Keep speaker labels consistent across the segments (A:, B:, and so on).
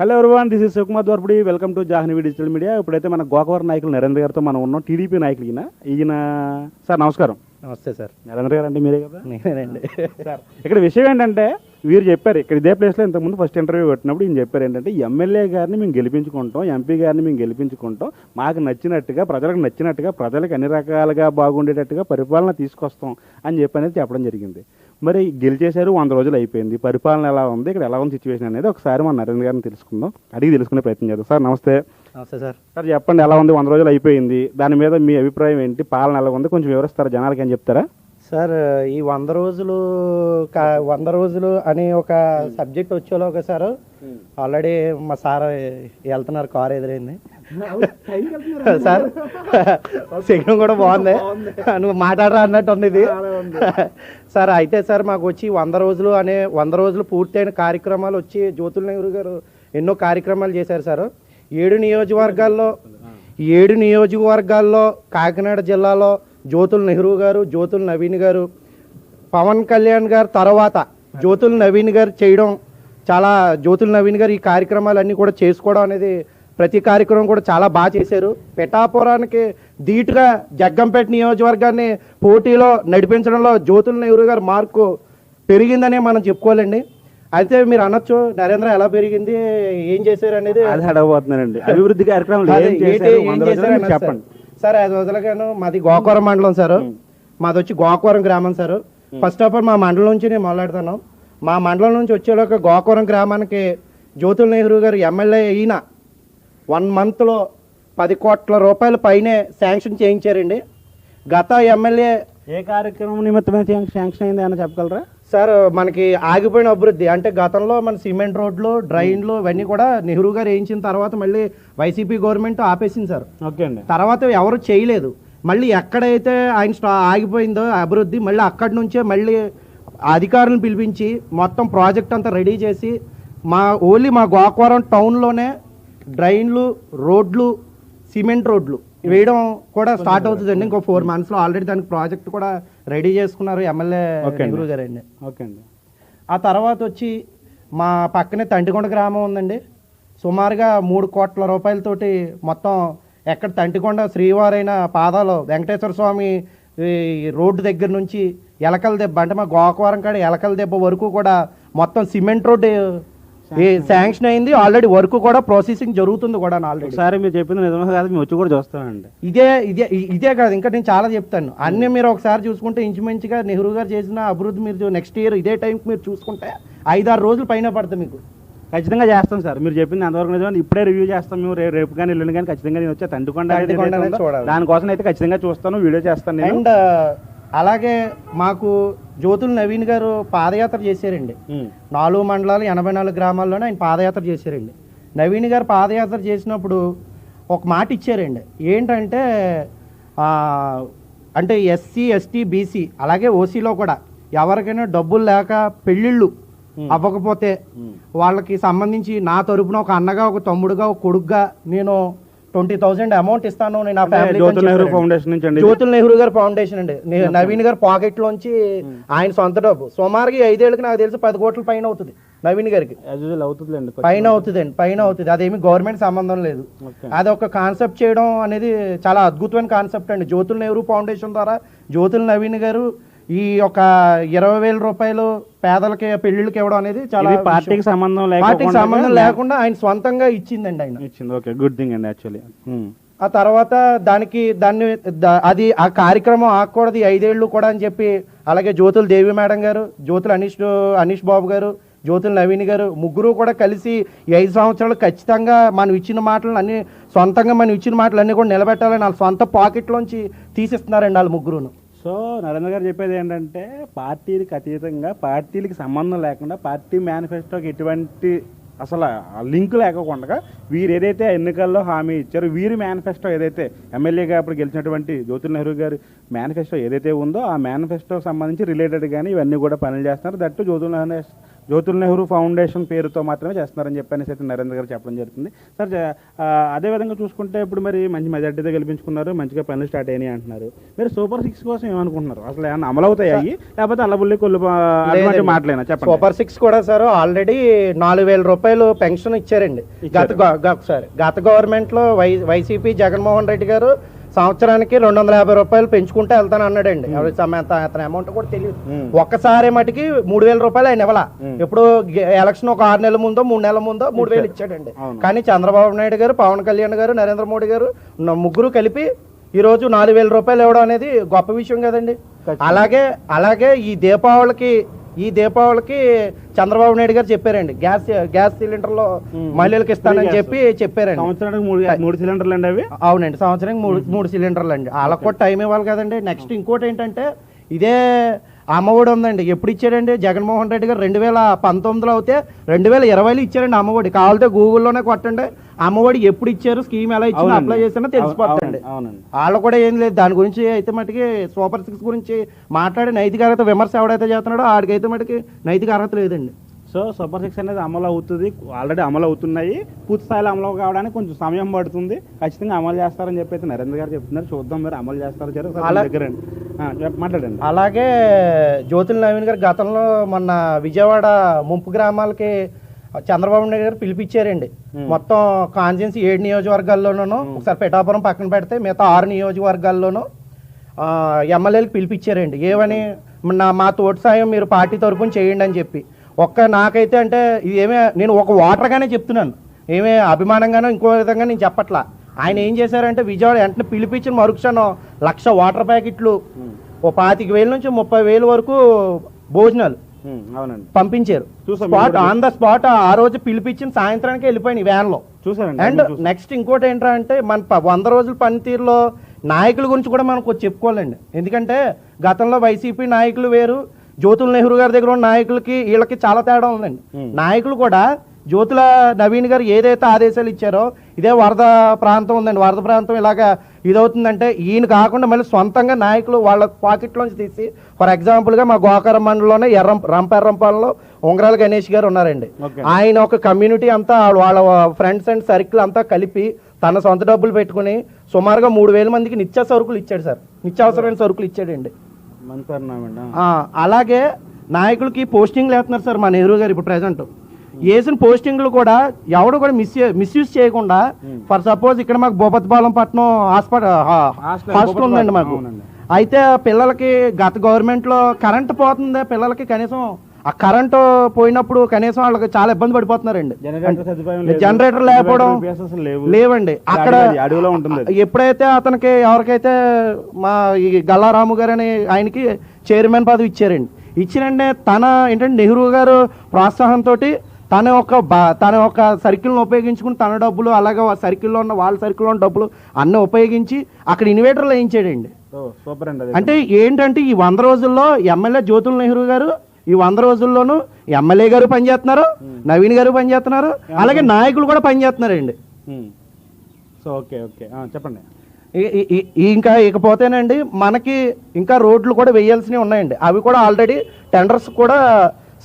A: Hello everyone this is Shivakumar Dwarapudi welcome to Jahnavi digital media ఇప్పుడైతే మన గోకవరం నాయకులు నరేంద్ర గారితో మనం ఉన్నాం. టీడీపీ నాయకులు ఈయన. ఈయన సార్ నమస్కారం.
B: నమస్తే సార్.
A: నరేంద్ర గారు అంటే మీరే కదా?
B: నేనేనండి
A: సార్ ఇక్కడ విషయం ఏంటంటే వీరు చెప్పారు ఇక్కడ ఇదే ప్లేస్లో ఇంతకుముందు ఫస్ట్ ఇంటర్వ్యూ పెట్టినప్పుడు ఈయన చెప్పారు ఏంటంటే ఎమ్మెల్యే గారిని మేము గెలిపించుకుంటాం ఎంపీ గారిని మేము గెలిపించుకుంటాం. మాకు నచ్చినట్టుగా ప్రజలకు నచ్చినట్టుగా ప్రజలకు అన్ని రకాలుగా బాగుండేటట్టుగా పరిపాలన తీసుకొస్తాం అని చెప్పి అనేది చెప్పడం జరిగింది. మరి గెలిచేశారు వంద రోజులు అయిపోయింది. పరిపాలన ఎలా ఉంది ఇక్కడ ఎలా ఉంది సిచ్యువేషన్ అనేది ఒకసారి మన నరేంద్ర గారిని తెలుసుకుందాం. అడిగి తెలుసుకునే ప్రయత్నం చేద్దాం. సార్ నమస్తే.
B: నమస్తే సార్.
A: సార్ చెప్పండి ఎలా ఉంది? వంద రోజులు అయిపోయింది. దాని మీద మీ అభిప్రాయం ఏంటి? పాలన ఎలా ఉంది? కొంచెం వివరిస్తారా? జనాలకి అని చెప్తారా?
B: సార్ ఈ వంద రోజులు వంద రోజులు అని ఒక సబ్జెక్ట్ వచ్చేలోగా సార్ ఆల్రెడీ మా సార్ వెళ్తున్నారు కార్ ఎదురైంది. సార్ సిగ్నల్ కూడా బాగుంది. నువ్వు మాట్లాడరా అన్నట్టు ఉంది ఇది. సార్ అయితే సార్ మాకు వచ్చి వంద రోజులు అనే వంద రోజులు పూర్తయిన కార్యక్రమాలు వచ్చి జ్యోతుల నెహ్రూ గారు ఎన్నో కార్యక్రమాలు చేశారు సార్. ఏడు నియోజకవర్గాల్లో ఏడు నియోజకవర్గాల్లో కాకినాడ జిల్లాలో జ్యోతుల నెహ్రూ గారు జ్యోతుల నవీన్ గారు పవన్ కళ్యాణ్ గారు తర్వాత జ్యోతుల నవీన్ గారు చేయడం చాలా జ్యోతుల నవీన్ గారు ఈ కార్యక్రమాలన్నీ కూడా చేసుకోవడం అనేది ప్రతి కార్యక్రమం కూడా చాలా బాగా చేశారు. పిఠాపురానికి ధీటుగా జగ్గంపేట నియోజకవర్గాన్ని పోటీలో నడిపించడంలో జ్యోతుల నెహ్రూ గారు మార్కు పెరిగిందనే మనం చెప్పుకోవాలండి. అయితే మీరు అనొచ్చు నరేంద్ర ఎలా పెరిగింది ఏం చేశారు అనేది.
A: అది అడగబోతున్నానండి. అభివృద్ధి కార్యక్రమాలు
B: అన్నారు
A: చెప్పండి.
B: సార్. అది వదలగాను మాది గోకవరం మండలం సార్. మాది వచ్చి గోకవరం గ్రామం సార్. ఫస్ట్ ఆఫ్ ఆల్ మా మండలం నుంచి నేను మొదలెడతాను మా మండలం నుంచి వచ్చేలోక గోకవరం గ్రామానికి జ్యోతుల నెహ్రూ గారు ఎమ్మెల్యే అయిన వన్ మంత్లో పది కోట్ల రూపాయల పైనే శాంక్షన్ చేయించారండి. గత ఎమ్మెల్యే
A: ఏ కార్యక్రమం నిమిత్తమే శాంక్- శాంక్షన్ అయింది అని చెప్పగలరా?
B: సార్ మనకి ఆగిపోయిన అభివృద్ధి అంటే గతంలో మన సిమెంట్ రోడ్లు డ్రైన్లు ఇవన్నీ కూడా నెహ్రూ గారు వేయించిన తర్వాత మళ్ళీ వైసీపీ గవర్నమెంట్ ఆపేసింది సార్.
A: ఓకే అండి.
B: తర్వాత ఎవరు చేయలేదు. మళ్ళీ ఎక్కడైతే ఆయన స్టా ఆగిపోయిందో అభివృద్ధి మళ్ళీ అక్కడి నుంచే మళ్ళీ అధికారులను పిలిపించి మొత్తం ప్రాజెక్ట్ అంతా రెడీ చేసి మా ఓన్లీ మా గోకవరం టౌన్లోనే డ్రైన్లు రోడ్లు సిమెంట్ రోడ్లు వేయడం కూడా స్టార్ట్ అవుతుందండి ఇంకో ఫోర్ మంత్స్లో ఆల్రెడీ దానికి ప్రాజెక్ట్ కూడా రెడీ చేసుకున్నారు ఎమ్మెల్యే
A: Okay అండి. ఓకే అండి.
B: ఆ తర్వాత వచ్చి మా పక్కనే తంటికొండ గ్రామం ఉందండి. సుమారుగా మూడు కోట్ల రూపాయలతోటి మొత్తం ఎక్కడ తంటికొండ శ్రీవారైన పాదాలు వెంకటేశ్వర స్వామి రోడ్డు దగ్గర నుంచి ఎలకల దెబ్బ అంటే మా గోకవరం కాడ ఎలకల దెబ్బ వరకు కూడా మొత్తం సిమెంట్ రోడ్డు శాంక్షన్ అయింది. ఆల్రెడీ వర్క్ కూడా ప్రాసెసింగ్ జరుగుతుంది కూడా ఆల్రెడీ.
A: ఒకసారి మీరు చెప్పింది నిజమే కాదు మేము వచ్చి కూడా చూస్తానండి
B: ఇదే ఇదే ఇదే కాదు ఇంకా నేను చాలా చెప్తాను. అన్నీ మీరు ఒకసారి చూసుకుంటే ఇంచుమించుగా నెహ్రూ గారు చేసిన అభివృద్ధి మీరు నెక్స్ట్ ఇయర్ ఇదే టైంకి మీరు చూసుకుంటే ఐదారు రోజులు పైన పడుతుంది మీకు.
A: ఖచ్చితంగా చేస్తాం సార్. మీరు చెప్పింది అంతవరకు నిజమే ఇప్పుడే రివ్యూ చేస్తాం. మేము రేపు కానీ ఎల్లుండి కానీ ఖచ్చితంగా నేను వచ్చే
B: చూడాలి.
A: దానికోసం అయితే ఖచ్చితంగా చూస్తాను వీడియో చేస్తాను నేను.
B: అండ్ అలాగే మాకు జ్యోతుల నవీన్ గారు పాదయాత్ర చేశారండి. నాలుగు మండలాలు ఎనభై నాలుగు గ్రామాల్లోనే ఆయన పాదయాత్ర చేశారండి. నవీన్ గారు పాదయాత్ర చేసినప్పుడు ఒక మాట ఇచ్చారండి. ఏంటంటే అంటే ఎస్సీ ఎస్టీ బీసీ అలాగే ఓసీలో కూడా ఎవరికైనా డబ్బులు లేక పెళ్ళిళ్ళు అవ్వకపోతే వాళ్ళకి సంబంధించి నా తరపున ఒక అన్నగా ఒక తమ్ముడుగా ఒక కొడుకుగా నేను ట్వంటీ థౌసండ్ అమౌంట్ ఇస్తాను. నేను
A: జ్యోతుల నెహ్రూ ఫౌండేషన్ నుంచి అండి ఇది?
B: జ్యోతుల నెహ్రూ గారి ఫౌండేషన్ అండి. నవీన్ గారి పాకెట్ లోంచి ఆయన సొంత డబ్బు. సుమారుగా ఐదేళ్ళకి నాకు తెలిసి పది కోట్ల పైన అవుతుంది నవీన్ గారికి. పైన అవుతుంది అండి పైన అవుతుంది. అదేమి గవర్నమెంట్ సంబంధం లేదు. అది ఒక కాన్సెప్ట్ చేయడం అనేది చాలా అద్భుతమైన కాన్సెప్ట్ అండి. జ్యోతుల నెహ్రూ ఫౌండేషన్ ద్వారా జ్యోతుల నవీన్ గారు ఈ ఒక ఇరవై వేల రూపాయలు పేదలకి పెళ్ళిళ్ళకి ఇవ్వడం అనేది చాలా
A: పార్టీకి సంబంధం
B: పార్టీకి సంబంధం లేకుండా ఆయన స్వంతంగా ఇచ్చిందండి ఆయన.
A: ఇచ్చింది. ఓకే గుడ్ థింగ్ అండి యాక్చువల్లీ.
B: ఆ తర్వాత దానికి దాన్ని అది ఆ కార్యక్రమం ఆగకూడదు ఈ ఐదేళ్ళు కూడా అని చెప్పి అలాగే జ్యోతుల దేవి మేడం గారు జ్యోతుల అనీష్ అనీష్ బాబు గారు జ్యోతుల నవీన్ గారు ముగ్గురు కూడా కలిసి ఈ ఐదు సంవత్సరాలు ఖచ్చితంగా మనం ఇచ్చిన మాటలను అన్ని సొంతంగా మనం ఇచ్చిన మాటలు అన్ని కూడా నిలబెట్టాలని వాళ్ళ సొంత పాకెట్లోంచి తీసిస్తున్నారండి వాళ్ళు ముగ్గురును.
A: సో నరేంద్ర గారు చెప్పేది ఏంటంటే పార్టీలకు అతీతంగా పార్టీలకి సంబంధం లేకుండా పార్టీ మేనిఫెస్టోకి ఎటువంటి అసలు లింక్ లేకుండా వీరు ఏదైతే ఎన్నికల్లో హామీ ఇచ్చారో వీరి మేనిఫెస్టో ఏదైతే ఎమ్మెల్యేగా ఇప్పుడు గెలిచినటువంటి జ్యోతి నెహ్రూ గారి మేనిఫెస్టో ఏదైతే ఉందో ఆ మేనిఫెస్టోకి సంబంధించి రిలేటెడ్ కానీ ఇవన్నీ కూడా పనులు చేస్తున్నారు. దట్టు జ్యోతి నెహ్రూ జ్యోతుల్ నెహ్రూ ఫౌండేషన్ పేరుతో మాత్రమే చేస్తున్నారని చెప్పనేసి అయితే నరేంద్ర గారు చెప్పడం జరుగుతుంది. సార్ జ- ఆ, అదే విధంగా చూసుకుంటే ఇప్పుడు మరి మంచి మెజార్టీతో గెలిపించుకున్నారు మంచిగా పనులు స్టార్ట్ అయినాయి అంటున్నారు. మీరు సూపర్ సిక్స్ కోసం ఏమనుకుంటున్నారు? అసలు ఏమన్నా అమలు అవుతాయి లేకపోతే అల్లబుల్లి కొల్లు మాటలేనా? చెప్పండి.
B: సూపర్ సిక్స్ కూడా సార్ ఆల్రెడీ నాలుగు వేల రూపాయలు పెన్షన్ ఇచ్చారండి. గత గవ- గ- సారీ గత గవర్నమెంట్లో వై వైసీపీ జగన్మోహన్ రెడ్డి గారు సంవత్సరానికి రెండు వందల యాభై రూపాయలు పెంచుకుంటే వెళ్తాను అన్నాడండి. అతని అమౌంట్ కూడా తెలియదు. ఒక్కసారి మటుకి మూడు వేల రూపాయలు ఆయన ఇవ్వాల. ఇప్పుడు ఎలక్షన్ ఒక ఆరు నెలల ముందో మూడు నెలల ముందో మూడు వేలు ఇచ్చాడండి. కానీ చంద్రబాబు నాయుడు గారు పవన్ కళ్యాణ్ గారు నరేంద్ర మోడీ గారు ముగ్గురు కలిపి ఈ రోజు నాలుగు వేల రూపాయలు ఇవ్వడం అనేది గొప్ప విషయం కదండి. అలాగే అలాగే ఈ దీపావళికి ఈ దీపావళికి చంద్రబాబు నాయుడు గారు చెప్పారండి. గ్యాస్ గ్యాస్ సిలిండర్లో మహిళలకు ఇస్తానని చెప్పి చెప్పారండి.
A: సంవత్సరానికి మూడు మూడు సిలిండర్లు అండి అవి?
B: అవునండి సంవత్సరానికి మూడు మూడు సిలిండర్లు అండి వాళ్ళకి కూడా టైం ఇవ్వాలి కదండి. నెక్స్ట్ ఇంకోటి ఏంటంటే ఇదే అమ్మఒడి ఉందండి. ఎప్పుడు ఇచ్చాడండి? జగన్మోహన్ రెడ్డి గారు రెండు వేల పంతొమ్మిదిలో అయితే రెండు వేల ఇరవైలో ఇచ్చారండి అమ్మఒడి కావాలంటే గూగుల్లోనే కొట్టండి. అమ్మఒడి ఎప్పుడు ఇచ్చారు? స్కీమ్ ఎలా
A: అవునండి.
B: అప్లై చేసినా తెలిసిపోతుందండి. వాళ్ళు కూడా ఏం లేదు. దాని గురించి అయితే మటుకి సూపర్ సిక్స్ గురించి మాట్లాడి నైతిక అర్హత విమర్శ ఎవడైతే చేస్తున్నాడో ఆడికైతే మటుకి నైతిక అర్హత లేదండి.
A: సో సూపర్ సిక్స్ అనేది అమలు అవుతుంది. ఆల్రెడీ అమలు అవుతున్నాయి. పూర్తి స్థాయిలో అమలు కావడానికి కొంచెం సమయం పడుతుంది. ఖచ్చితంగా అమలు చేస్తారని చెప్పి అయితే నరేంద్ర గారు చెప్తున్నారు. చూద్దాం మరి అమలు చేస్తారో దగ్గర మాట్లాడండి.
B: అలాగే జ్యోతుల నవీన్ గారు గతంలో మొన్న విజయవాడ ముంపు గ్రామాలకి చంద్రబాబు నాయుడు గారు పిలిపించారండి. మొత్తం కాన్జెన్సీ ఏడు నియోజకవర్గాల్లోనూ ఒకసారి పిఠాపురం పక్కన పెడితే మిగతా ఆరు నియోజకవర్గాల్లోనూ ఎమ్మెల్యేలకు పిలిపించారండి. ఏమని నా మా తోటి సాయం మీరు పార్టీ తరపున చేయండి అని చెప్పి. ఒక్క నాకైతే అంటే ఇది ఏమే నేను ఒక ఓటర్గానే చెప్తున్నాను. ఏమే అభిమానంగానో ఇంకో విధంగా నేను చెప్పట్లా. ఆయన ఏం చేశారంటే విజయవాడ వెంటనే పిలిపించిన మరుక్షణం లక్ష వాటర్ ప్యాకెట్లు ఓ పాతిక వేల నుంచి ముప్పై వేల వరకు భోజనాలు
A: అవునండి.
B: పంపించారు. స్పాట్ ఆన్ ద స్పాట్ ఆ రోజు పిలిపించిన సాయంత్రానికి వెళ్ళిపోయినాయి వ్యాన్లో
A: చూసారండి
B: అండ్ నెక్స్ట్ ఇంకోటి ఏంటంటే మన ప- వంద రోజుల పనితీరులో నాయకుల గురించి కూడా మనం చెప్పుకోవాలండి. ఎందుకంటే గతంలో వైసీపీ నాయకులు వేరు జ్యోతుల నెహ్రూ గారి దగ్గర ఉన్న నాయకులకి వీళ్ళకి చాలా తేడా ఉందండి. నాయకులు కూడా జ్యోతుల నవీన్ గారు ఏదైతే ఆదేశాలు ఇచ్చారో ఇదే వరద ప్రాంతం ఉందండి. వరద ప్రాంతం ఇలాగా ఇదవుతుందంటే ఈయన కాకుండా మళ్ళీ సొంతంగా నాయకులు వాళ్ళ పాకెట్లోంచి తీసి ఫర్ ఎగ్జాంపుల్గా మా గోకరం మండలంలోనే ఎర్రం రంపెర్రంపాలలో ఉంగరాల గణేష్ గారు ఉన్నారండి. ఆయన ఒక కమ్యూనిటీ అంతా వాళ్ళ ఫ్రెండ్స్ అండ్ సర్కిల్ అంతా కలిపి తన సొంత డబ్బులు పెట్టుకుని సుమారుగా మూడు వేల మందికి నిత్య సరుకులు ఇచ్చాడు సార్. నిత్యావసరమైన సరుకులు ఇచ్చాడండి. అలాగే నాయకులకి పోస్టింగ్లు వేస్తున్నారు సార్ మా నెహ్రూ గారు ఇప్పుడు ప్రజెంట్ వేసిన పోస్టింగ్లు కూడా ఎవడు కూడా మిస్ మిస్యూజ్ చేయకుండా ఫర్ సపోజ్ ఇక్కడ మాకు భూపతిపాలెం పట్నం హాస్పిటల్ హాస్టల్ ఉందండి మాకు. అయితే పిల్లలకి గత గవర్నమెంట్లో కరెంట్ పోతుంది పిల్లలకి కనీసం ఆ కరెంటు పోయినప్పుడు కనీసం వాళ్ళకి చాలా ఇబ్బంది పడిపోతున్నారండి.
A: జనరేటర్
B: లేకపోవడం లేవండి. అక్కడ
A: అడవి- అడవిలో ఉంటుంది.
B: ఎప్పుడైతే అతనికి ఎవరికైతే మా ఈ గల్లారాము గారు అని ఆయనకి చైర్మన్ పదవి ఇచ్చారండి. ఇచ్చినంటే తన ఏంటంటే నెహ్రూ గారు ప్రోత్సాహంతో తన యొక్క బా- తన యొక్క సర్కిల్ని ఉపయోగించుకుని తన డబ్బులు అలాగే సర్కిల్లో ఉన్న వాళ్ళ సర్కిల్లో ఉన్న డబ్బులు అన్నీ ఉపయోగించి అక్కడ ఇన్వేటర్లు వేయించాడండి.
A: సూపర్ అండి
B: అంటే ఏంటంటే ఈ వంద రోజుల్లో ఎమ్మెల్యే జ్యోతుల నెహ్రూ గారు ఈ వంద రోజుల్లోనూ ఎమ్మెల్యే గారు పనిచేస్తున్నారు నవీన్ గారు పనిచేస్తున్నారు అలాగే నాయకులు కూడా పనిచేస్తున్నారండి.
A: సో ఓకే ఓకే చెప్పండి.
B: ఇంకా ఇకపోతేనండి మనకి ఇంకా రోడ్లు కూడా వేయాల్సినవి ఉన్నాయండి. అవి కూడా ఆల్రెడీ టెండర్స్ కూడా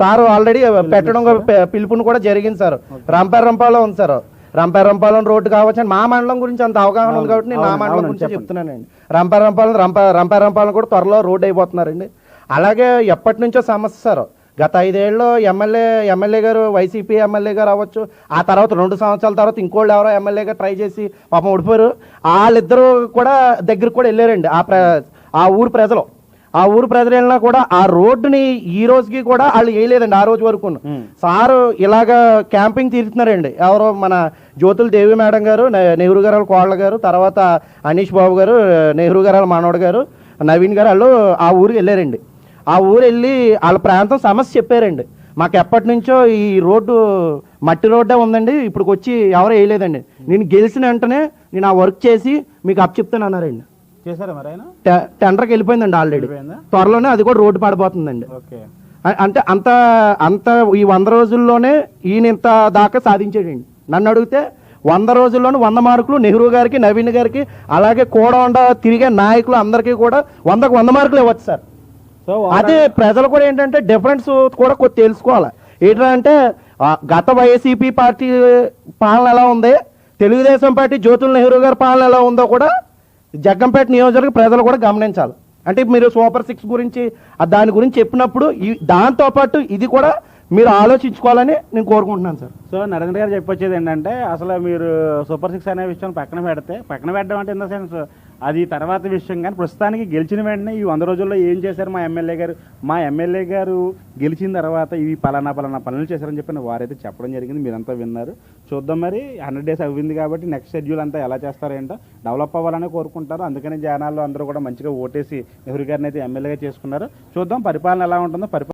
B: సార్ ఆల్రెడీ పెట్టడం పిలుపుని కూడా జరిగింది సార్. రంపారంపాలో ఉంది సార్. రంపారంపాలెం రోడ్డు కావచ్చు అని మా మండలం గురించి అంత అవగాహన ఉంది కాబట్టి నేను నా మండలం గురించి. చెప్తున్నానండి. రంపారంపాలెం రంప రంపారంపాలెం కూడా త్వరలో రోడ్ అయిపోతున్నారండి. అలాగే ఎప్పటి నుంచో సమస్య సార్. గత ఐదేళ్ళు ఎమ్మెల్యే ఎమ్మెల్యే గారు వైసీపీ ఎమ్మెల్యే గారు అవ్వచ్చు. ఆ తర్వాత రెండు సంవత్సరాల తర్వాత ఇంకోళ్ళు ఎవరో ఎమ్మెల్యేగా ట్రై చేసి పాపం ఓడిపోయారు. వాళ్ళిద్దరూ కూడా దగ్గరికి కూడా వెళ్ళారండి. ఆ ప్ర ఆ ఊరు ప్రజలు. ఆ ఊరు ప్రజలు వెళ్ళినా కూడా ఆ రోడ్డుని ఈ రోజుకి కూడా వాళ్ళు వేయలేదండి ఆ రోజు వరకు. సారు ఇలాగా క్యాంపింగ్ తీరుతున్నారండి. ఎవరో మన జ్యోతుల దేవి మేడం గారు నెహ్రూ గారు వాళ్ళ కోళ్ళ గారు తర్వాత అనీష్ బాబు గారు నెహ్రూ గారు వాళ్ళ మనవడు గారు నవీన్ గారు వాళ్ళు ఆ ఊరికి వెళ్ళారండి. ఆ ఊరు వెళ్ళి వాళ్ళ ప్రాంతం సమస్య చెప్పారండి. మాకు ఎప్పటి నుంచో ఈ రోడ్డు మట్టి రోడ్డే ఉందండి. ఇప్పుడు వచ్చి ఎవరు వేయలేదండి. నేను గెలిచిన వెంటనే నేను ఆ వర్క్ చేసి మీకు అన్నారండి.
A: చేశారా మరి ఆయన?
B: టె- టెండర్కి వెళ్ళిపోయిందండి ఆల్రెడీ. త్వరలోనే అది కూడా రోడ్డు పడిపోతుందండి అంటే అంత అంత ఈ వంద రోజుల్లోనే ఈయన ఇంత దాకా సాధించాడండి. నన్ను అడిగితే వంద రోజుల్లోనే వంద మార్కులు నెహ్రూ గారికి నవీన్ గారికి అలాగే కోడ తిరిగే నాయకులు అందరికీ కూడా వందకు వంద మార్కులు ఇవ్వచ్చు సార్. అదే ప్రజలు కూడా ఏంటంటే డిఫరెన్స్ కూడా కొద్ది తెలుసుకోవాలి. ఏంటంటే గత వైసీపీ పార్టీ పాలన ఎలా ఉంది? తెలుగుదేశం పార్టీ జ్యోతుల్ నెహ్రూ గారి పాలన ఎలా ఉందో కూడా జగ్గంపేట నియోజకవర్గ ప్రజలు కూడా గమనించాలి. అంటే మీరు సూపర్ సిక్స్ గురించి దాని గురించి చెప్పినప్పుడు ఈ- దాంతో పాటు ఇది కూడా మీరు ఆలోచించుకోవాలని నేను కోరుకుంటున్నాను సార్.
A: సో నరేంద్ర గారు చెప్పొచ్చేది ఏంటంటే అసలు మీరు సూపర్ సిక్స్ అనే విషయం పక్కన పెడితే పక్కన పెట్టడం అంటే ఇన్ ద సెన్స్ అది తర్వాత విషయం కానీ ప్రస్తుతానికి గెలిచిన వెంటనే ఈ వంద రోజుల్లో ఏం చేశారు మా ఎమ్మెల్యే గారు? మా ఎమ్మెల్యే గారు గెలిచిన తర్వాత ఇవి పలానా పలానా పనులు చేశారని చెప్పిన వారైతే చెప్పడం జరిగింది మీరంతా విన్నారు. చూద్దాం మరి హండ్రెడ్ డేస్ అవ్వింది కాబట్టి నెక్స్ట్ షెడ్యూల్ అంతా ఎలా చేస్తారో ఏంటో డెవలప్ అవ్వాలని కోరుకుంటారు. అందుకని జనాలు అందరూ కూడా మంచిగా ఓటేసి నెహ్రూ గారిని అయితే ఎమ్మెల్యేగా చేసుకున్నారు. చూద్దాం పరిపాలన ఎలా ఉంటుందో పరిపాలన